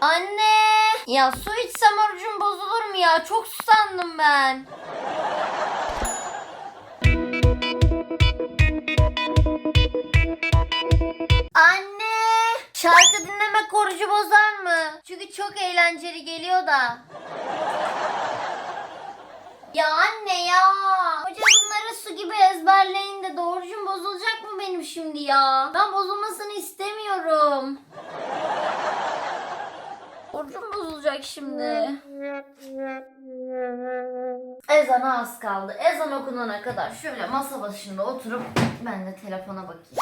Anne! Ya su içsem orucum bozulur mu ya? Çok susandım ben. Anne! Şarkı dinlemek orucu bozar mı? Çünkü çok eğlenceli geliyor da. Ya anne ya! Hoca bunları su gibi ezberleyin de orucum bozulacak mı benim şimdi ya? Ben bozulmasını istemiyorum. Bozulacak şimdi. Ezana az kaldı. Ezan okunana kadar şöyle masa başında oturup ben de telefona bakayım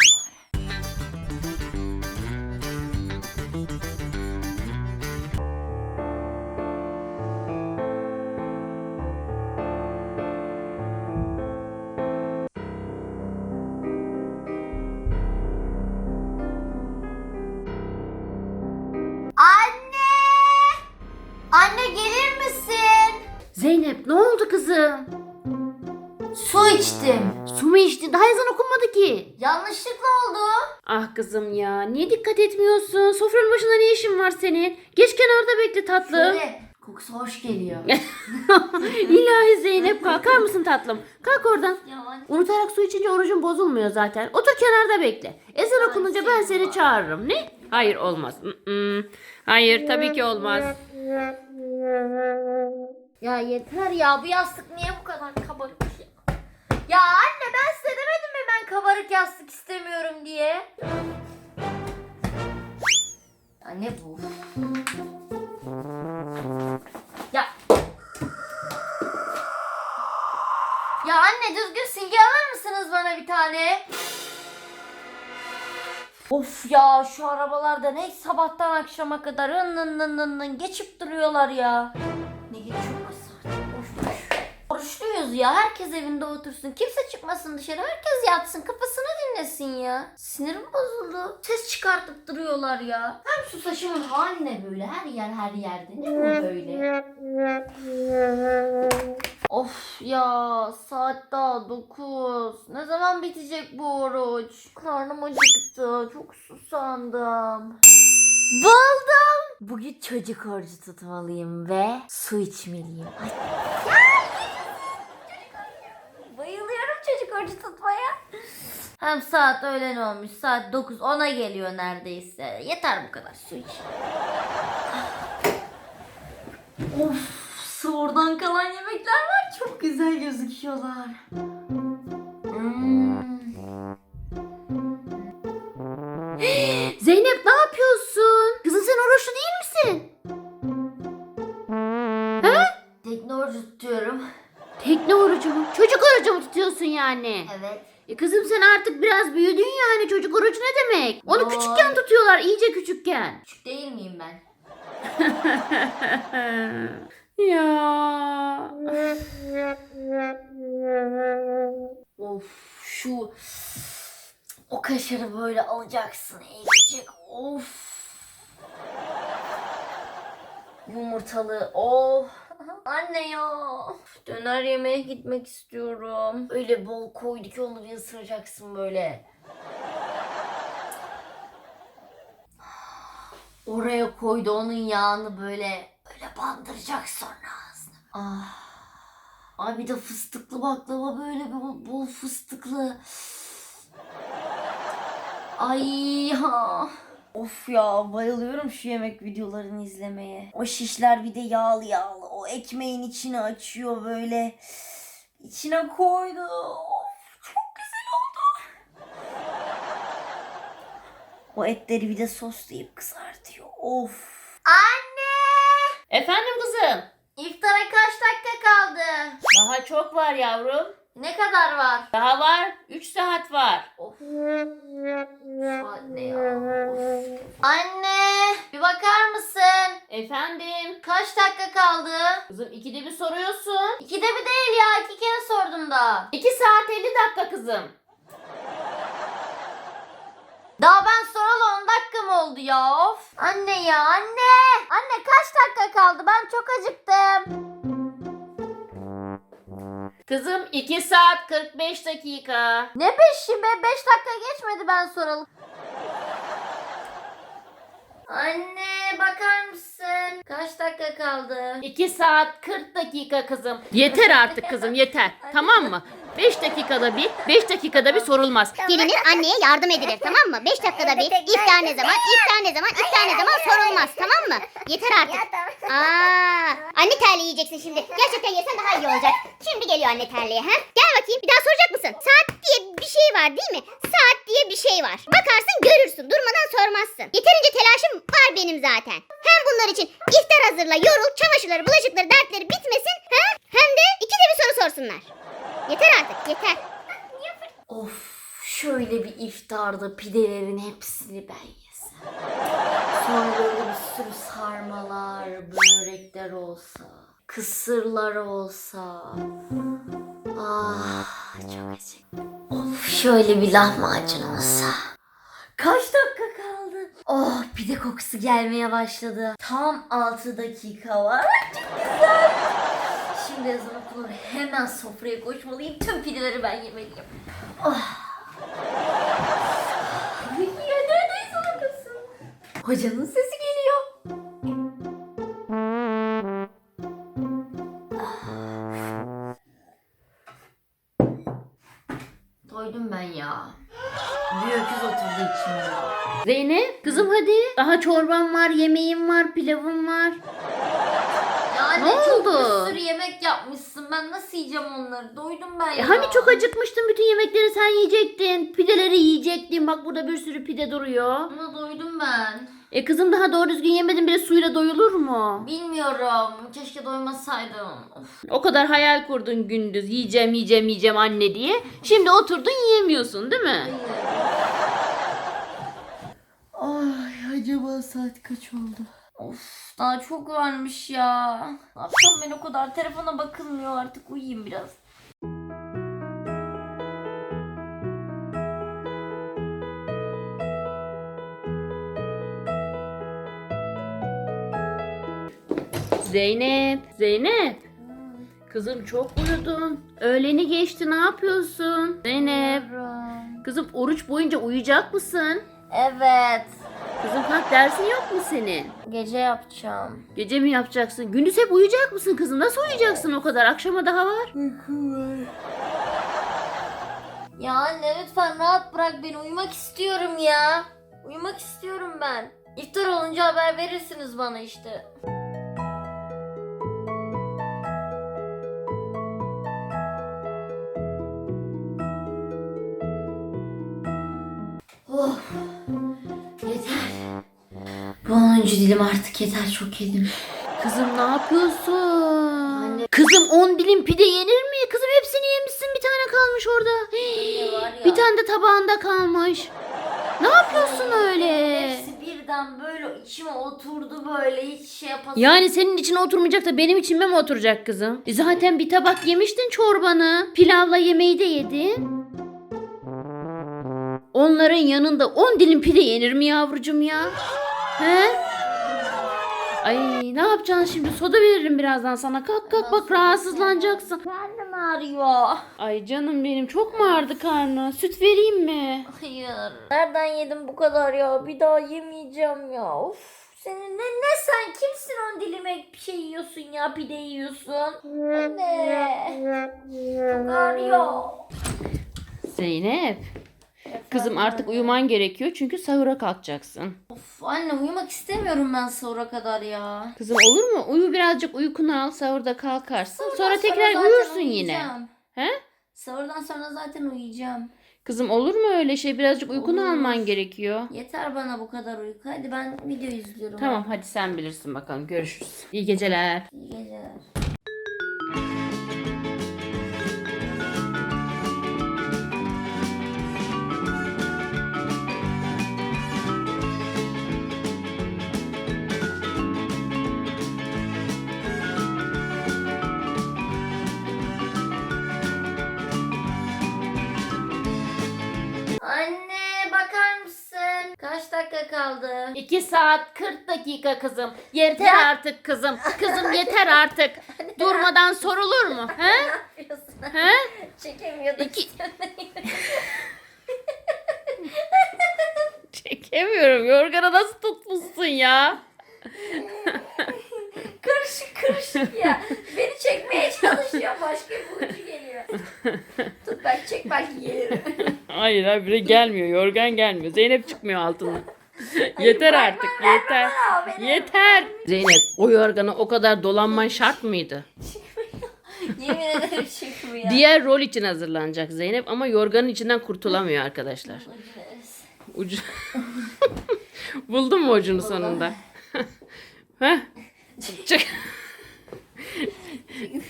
kızım? Su içtim. Su mu içtin? Daha ezan okunmadı ki. Yanlışlıkla oldu. Ah kızım ya niye dikkat etmiyorsun? Sofranın başında ne işin var senin? Geç kenarda bekle tatlım. Şöyle kokusu hoş geliyor. İlahi Zeynep kalkar mısın tatlım? Kalk oradan. ya anne. Unutarak su içince orucun bozulmuyor zaten. Otur kenarda bekle. Ezan okununca ben seni çağırırım. Ne? Hayır olmaz. Mm-mm. Hayır tabii ki olmaz. Ya yeter ya bu yastık niye bu kadar kabarık ya? Ya anne ben size demedim mi ben kabarık yastık istemiyorum diye? Ya ne bu? Ya Ya anne düzgün silgi alır mısınız bana bir tane? Of ya şu arabalarda ne sabahtan akşama kadar ın ın ın ın geçip duruyorlar ya. Ne geçiyor Oruçluyuz ya. Herkes evinde otursun. Kimse çıkmasın dışarı. Herkes yatsın. Kafasını dinlesin ya. Sinirim bozuldu. Ses çıkartıp duruyorlar ya. Hem su saçımın hali ne böyle? Her yer her yerde. Ne bu böyle? Of ya saat daha 9. Ne zaman bitecek bu oruç? Karnım acıktı. Çok susandım. Buldum. Bugün çocuk orucu tutmalıyım ve su içmeliyim. Ay. Bayılıyorum çocuk orucu tutmaya. Hem saat öğlen olmuş. Saat 9 10'a geliyor neredeyse. Yeter bu kadar su iç. of soğurdan kalan yemekler var. Çok güzel gözüküyorlar. Hmm. Zeynep ne yapıyorsun? Kızım sen oruçlu değil misin? Tekne orucu tutuyorum. Tekne orucu mu? Çocuk orucu mu tutuyorsun yani? Evet. E kızım sen artık biraz büyüdün yani çocuk orucu ne demek? Onu Vay. küçükken tutuyorlar iyice küçükken. Küçük değil miyim ben? ya. Of şu o kaşarı böyle alacaksın eğilecek. Of. Yumurtalı. Oh. Anne ya. Döner yemeğe gitmek istiyorum. Öyle bol koydu ki bir ısıracaksın böyle. Oraya koydu onun yağını böyle böyle bandıracak sonra ağzına. Ah. Ay bir de fıstıklı baklava böyle bol, bol fıstıklı. Ay ya. Of ya bayılıyorum şu yemek videolarını izlemeye. O şişler bir de yağlı yağlı. O ekmeğin içine açıyor böyle. İçine koydu. Of çok güzel oldu. O etleri bir de soslayıp kızartıyor. Of. Anne! Efendim kızım? İftara kaç dakika kaldı? Daha çok var yavrum. Ne kadar var? Daha var. 3 saat var. Of. Anne ya. Of. Anne bir bakar mısın? Efendim? Kaç dakika kaldı? Kızım ikide bir soruyorsun. İkide bir değil ya. iki kere sordum da. 2 saat 50 dakika kızım. Daha ben soralı 10 dakika mı oldu ya? Of. Anne ya anne. Anne kaç dakika kaldı? Ben çok acıktım. Kızım 2 saat 45 dakika. Ne peşi be? 5 dakika geçmedi ben soralı. Anne bakar mısın? Kaç dakika kaldı? 2 saat 40 dakika kızım. Yeter artık kızım yeter. Tamam mı? 5 dakikada bir, 5 dakikada bir sorulmaz. Gelinir anneye yardım edilir tamam mı? 5 dakikada bir iftar ne zaman, iftar ne zaman, iftar ne zaman sorulmaz tamam mı? Yeter artık. Aa, anne terliği yiyeceksin şimdi. Gerçekten yesen daha iyi olacak. Şimdi geliyor anne terliği ha. Gel bakayım bir daha soracak mısın? Saat diye bir şey var değil mi? Saat diye bir şey var. Bakarsın görürsün durmadan sormazsın. Yeterince telaşım var benim zaten. Hem bunlar için iftar hazırla, yorul, çamaşırları, bulaşıkları, dertleri bitmesin. Ha? Hem de iki de bir soru sorsunlar. Yeter. Of şöyle bir iftarda pidelerin hepsini ben yesem. Sonra böyle bir sürü sarmalar, börekler olsa, kısırlar olsa. Ah çok acıktım. Of şöyle bir lahmacun olsa. Kaç dakika kaldı? Oh pide kokusu gelmeye başladı. Tam 6 dakika var. Çok güzel. Şimdi ezan okunur hemen sofraya koşmalıyım. Tüm pideleri ben yemeliyim. Oh. Ya neredeyiz oradasın? Hocanın sesi geliyor. Doydum ben ya. Bir öküz oturdu içimde. Zeynep kızım hadi. Daha çorban var, yemeğim var, pilavım var. Ya Ne çok oldu? bir sürü yemek yapmışsın. Ben nasıl yiyeceğim onları? Doydum ben E ya. hani çok acıkmıştın bütün yemekleri sen yiyecektin. Pideleri yiyecektin. Bak burada bir sürü pide duruyor. Ama doydum ben. E kızım daha doğru düzgün yemedin bile suyla doyulur mu? Bilmiyorum. Keşke doymasaydım. Of. O kadar hayal kurdun gündüz yiyeceğim yiyeceğim yiyeceğim anne diye. Şimdi oturdun yiyemiyorsun değil mi? Ay acaba saat kaç oldu? Of daha çok varmış ya. Ne yapacağım ben o kadar telefona bakılmıyor artık uyuyayım biraz. Zeynep, Zeynep. Kızım çok uyudun. Öğleni geçti ne yapıyorsun? Zeynep. Kızım oruç boyunca uyuyacak mısın? Evet. Kızım kalk dersin yok mu senin? Gece yapacağım. Gece mi yapacaksın? Gündüz hep uyuyacak mısın kızım? Nasıl uyuyacaksın o kadar? Akşama daha var. Ya anne lütfen rahat bırak beni uyumak istiyorum ya. Uyumak istiyorum ben. İftar olunca haber verirsiniz bana işte. 10. dilim artık yeter çok yedim. Kızım ne yapıyorsun? Anne. Kızım 10 dilim pide yenir mi? Kızım hepsini yemişsin bir tane kalmış orada. Var ya? Bir tane de tabağında kalmış. Ne yapıyorsun öyle? Hepsi birden böyle içime oturdu böyle hiç şey yapasın. Yani senin içine oturmayacak da benim içime mi oturacak kızım? E zaten bir tabak yemiştin çorbanı. Pilavla yemeği de yedin. Onların yanında 10 dilim pide yenir mi yavrucum ya? He? Ay ne yapacaksın şimdi? Soda veririm birazdan sana. Kalk kalk bak rahatsızlanacaksın. Karnım ağrıyor. Ay canım benim çok mu ağrıdı karnı? Süt vereyim mi? Hayır. Nereden yedim bu kadar ya? Bir daha yemeyeceğim ya. Of. Senin ne, ne sen kimsin on dilime bir şey yiyorsun ya pide yiyorsun. Anne. Çok ağrıyor. Zeynep. Kızım artık uyuman gerekiyor çünkü sahura kalkacaksın. Of anne uyumak istemiyorum ben sahura kadar ya. Kızım olur mu? Uyu birazcık uykunu al sahurda kalkarsın. Sahurdan Sonra tekrar zaten uyursun yine. He? Sahurdan sonra zaten uyuyacağım. Kızım olur mu öyle şey? Birazcık uykunu Olur. alman gerekiyor. Yeter bana bu kadar uyku. Hadi ben video izliyorum. Tamam hadi sen bilirsin bakalım. Görüşürüz. İyi geceler. İyi geceler. 2 saat 40 dakika kızım. Yeter artık kızım. Kızım yeter artık. Durmadan sorulur mu? He? Yapıyorsun? He? Çekemiyordum. İki- Çek. Çekemiyorum. Yorganı nasıl tutmuşsun ya? Karışık karışık ya. Beni çekmeye çalışıyor. Başka bir ucu geliyor. Tut bak çek belki gelir. Hayır hayır gelmiyor. Yorgan gelmiyor. Zeynep çıkmıyor altından. Yeter artık yeter. Yeter. Zeynep o yorgana o kadar dolanman şart mıydı? Yemin ederim çıkmıyor. Diğer rol için hazırlanacak Zeynep ama yorganın içinden kurtulamıyor arkadaşlar. Ucu. Buldun mu ucunu sonunda? Heh. Çık.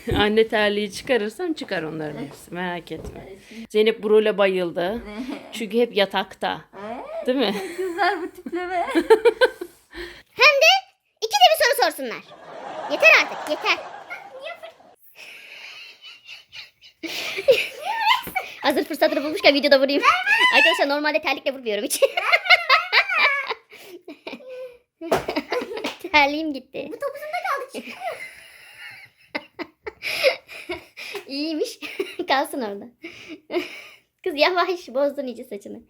Anne terliği çıkarırsam çıkar onların hepsi. Merak etme. Zeynep bu role bayıldı. Çünkü hep yatakta. Değil mi? Güzel bu tipleme. Hem de iki de bir soru sorsunlar. Yeter artık yeter. Hazır fırsatını bulmuşken videoda vurayım. Arkadaşlar normalde terlikle vurmuyorum hiç. Terliğim gitti. Bu topuzumda kaldı İyiymiş. Kalsın orada. Kız yavaş bozdun iyice saçını.